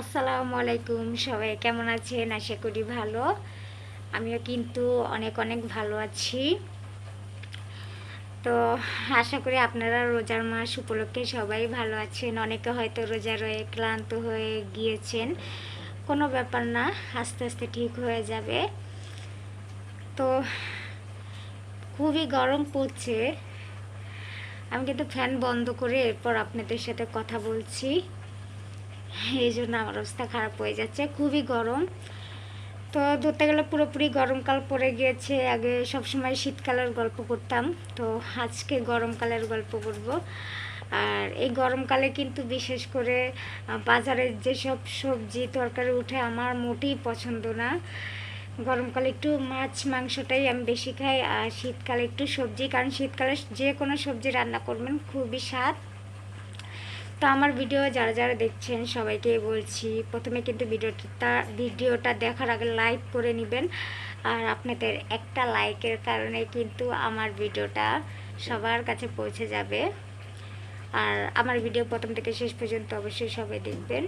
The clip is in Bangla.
আসসালামু আলাইকুম, সবাই কেমন আছেন? আশা করি ভালো। আমিও কিন্তু অনেক অনেক ভালো আছি। তো আশা করি আপনারা রোজার মাস উপলক্ষে সবাই ভালো আছেন। অনেকে হয়তো রোজা রয়ে ক্লান্ত হয়ে গিয়েছেন। কোনো ব্যাপার না, আস্তে আস্তে ঠিক হয়ে যাবে। তো খুবই গরম পড়ছে। আমি কিন্তু ফ্যান বন্ধ করে এরপর আপনাদের সাথে কথা বলছি। এই জন্য আমার অবস্থা খারাপ হয়ে যাচ্ছে, খুবই গরম। তো ধরতে গেলে পুরোপুরি গরমকাল পড়ে গিয়েছে, আগে সবসময় শীতকালের গল্প করতাম, তো আজকে গরমকালের গল্প করব। আর এই গরমকালে কিন্তু বিশেষ করে বাজারের যেসব সবজি তরকারি উঠে আমার মোটেই পছন্দ না। গরমকালে একটু মাছ, মাংসটাই আমি বেশি খাই, আর শীতকালে একটু সবজি, কারণ শীতকালে যে কোনো সবজি রান্না করবেন, খুবই স্বাদ। তো আমার ভিডিও যারা যারা দেখছেন, সবাইকে বলছি, প্রথমে কিন্তু ভিডিওটা ভিডিওটা দেখার আগে লাইক করে নেবেন। আর আপনাদের একটা লাইকের কারণে কিন্তু আমার ভিডিওটা সবার কাছে পৌঁছে যাবে। আর আমার ভিডিও প্রথম থেকে শেষ পর্যন্ত অবশ্যই সবাই দেখবেন।